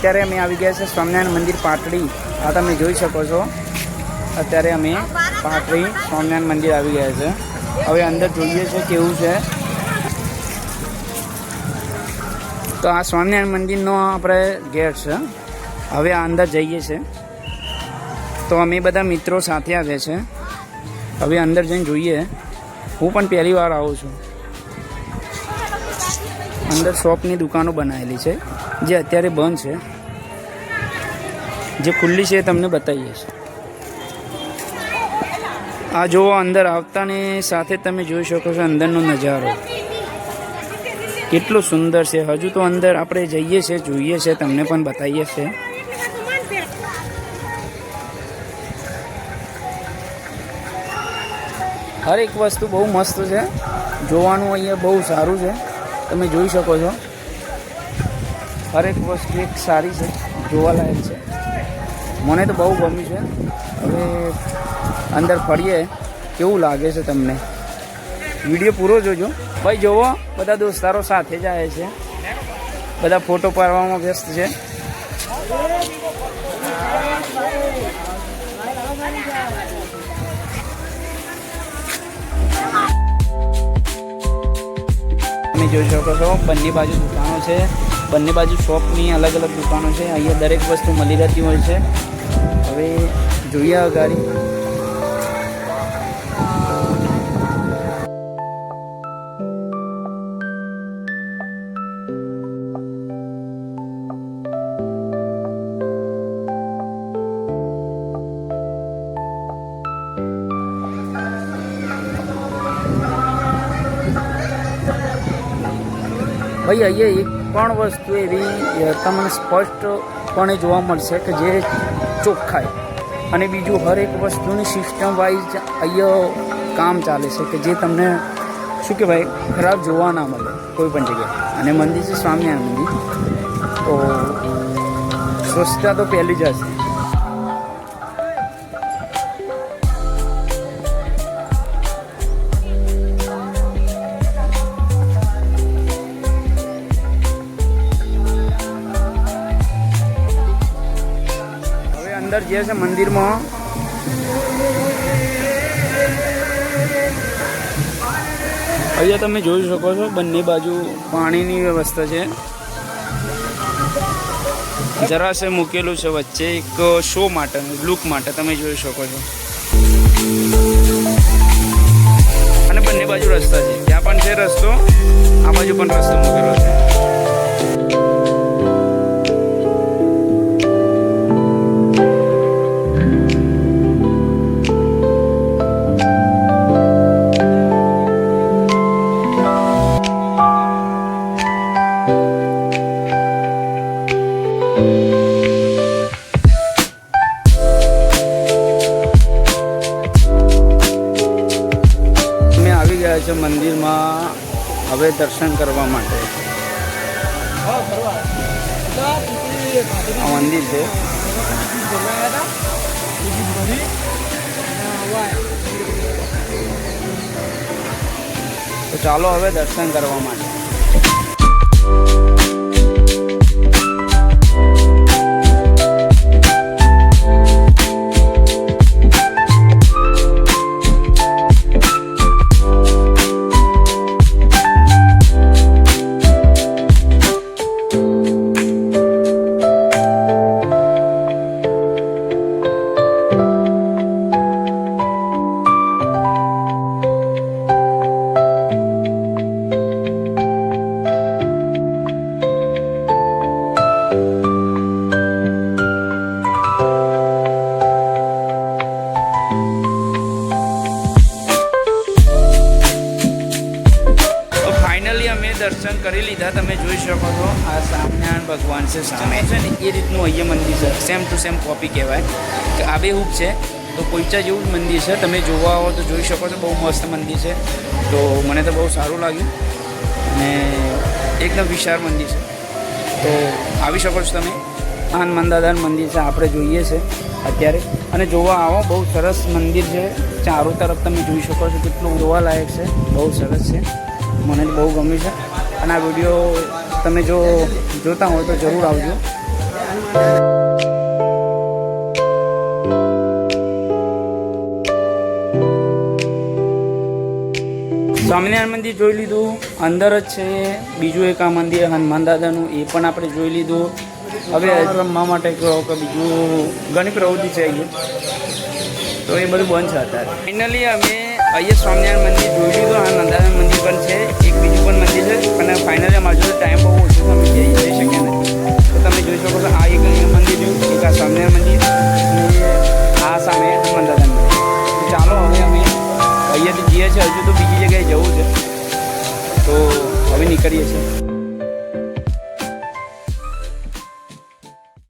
અત્યારે અમે આવી ગયા છે સ્વામિનારાયણ મંદિર પાટડી. આ તમે જોઈ શકો છો. અત્યારે અમે પાટડી સ્વામિનારાયણ મંદિર આવી ગયા છે. હવે અંદર જોઈએ છે કેવું છે. તો આ સ્વામિનારાયણ મંદિરનો આપણે ગેટ છે. હવે આ અંદર જઈએ છે. તો અમે બધા મિત્રો સાથે આવ્યા છે. હવે અંદર જઈને જોઈએ. હું પણ પહેલી વાર આવું છું. અંદર શોપની દુકાનો બનાવેલી છે, જે અત્યારે બંધ છે. જે ખુલ્લી છે એ તમને બતાવીએ છીએ આ જુઓ અંદર આવતાની સાથે તમે જોઈ શકો છો અંદરનો નજારો. કેટલું સુંદર છે. હજુ તો અંદર આપણે જઈએ છીએ જોઈએ છે, તમને પણ બતાવીએ છીએ હરેક વસ્તુ બહુ મસ્ત છે. જોવાનું અહીંયા બહુ સારું છે. તમે જોઈ શકો છો. હરેક વસ્તુ એક સારી છે, જોવાલાયક છે. મને તો બહુ ગમ્યું છે. હવે અંદર ફરીએ, કેવું લાગે છે તમને? વીડિયો પૂરો જોજો. ભાઈ, જોવો, બધા દોસ્તારો સાથે જ આવે છે. બધા ફોટો પાડવામાં વ્યસ્ત છે. તમે જોઈ શકો છો. બંને બાજુ દુકાનો છે. બંને બાજુ શોપની અલગ અલગ દુકાનો છે. અહીંયા દરેક વસ્તુ મળી રહેતી હોય છે. હવે જોઈએ ગાડી. ભાઈ, અહીંયા એક પણ વસ્તુ એવી તમને સ્પષ્ટપણે જોવા મળશે કે જે ચોખ્ખાઈ. અને બીજું હરેક વસ્તુની સિસ્ટમ વાઇઝ અહીંયા કામ ચાલે છે કે જે તમને, શું કહેવાય, ખરાબ જોવા ના મળે કોઈ પણ જગ્યાએ. અને મંદિર છે સ્વામિનારાયણ મંદિર તો, સ્વચ્છતા તો પહેલી જ હશે. અંદર જે છે મંદિરમાં. અહીંયા તમે જોઈ શકો છો, બંને બાજુ પાણીની વ્યવસ્થા છે. જરાશે મૂકેલું છે વચ્ચે એક શો માટે લુક માટે તમે જોઈ શકો છો. અને બંને બાજુ રસ્તા છે. ત્યાં પણ છે રસ્તો, આ બાજુ પણ રસ્તો મૂકેલો છે. ગયા છે મંદિરમાં હવે દર્શન કરવા માટે. આ મંદિર છે. તો ચાલો હવે દર્શન કરવા માટે. દર્શન કરી લીધા, તમે જોઈ શકો છો. આ સ્વામિનારાયણ ભગવાન છે, સામે છે ને, એ રીતનું અહીંયા મંદિર છે. સેમ ટુ સેમ કોપી કહેવાય. કે આબેહૂબ છે, તો કોઈચા જેવું જ મંદિર છે. તમે જોવા આવો તો જોઈ શકો છો, બહુ મસ્ત મંદિર છે. તો મને તો બહુ સારું લાગ્યું. અને એકદમ વિશાળ મંદિર છે. તો આવી શકો છો તમે. આન મંદાદાન મંદિર છે, આપણે જોઈએ છે અત્યારે. અને જોવા આવો, બહુ સરસ મંદિર છે. ચારો તરફ તમે જોઈ શકો છો, કેટલું જોવાલાયક છે. બહુ સરસ છે. મને બહુ ગમ્યું છે. અને આ વીડિયો તમે જો જોતા હોય તો જરૂર આવજો. સ્વામિનારાયણ મંદિર જોઈ લીધું. અંદર જ છે. બીજું એક આ મંદિર, હનુમાન દાદાનું, એ પણ આપણે જોઈ લીધું. હવે રમવા માટે કહો કે બીજું ઘણી પ્રવૃત્તિ છે અહીંયા તો એ બધું બંધ છે અત્યારે. ફાઇનલી અમે અહીંયા સ્વામિનારાયણ મંદિર જોઈ લીધું. આ નંદારાયણ મંદિર પણ છે. પણ મંદિર છે. અને ફાઇનલી અમારી જોડે ટાઈમ બહુ ઓછો અમે જઈ જઈ શક્યા નથી તો તમે જોઈ શકો છો, આ એક મંદિર જોયું એક આ સામે મંદિર આ સામે હનુમાન દાદાનું મંદિર ચાલો હવે અમે અહીંયાથી જઈએ છીએ. હજુ તો બીજી જગ્યાએ જવું છે. તો હવે નીકળીએ છીએ.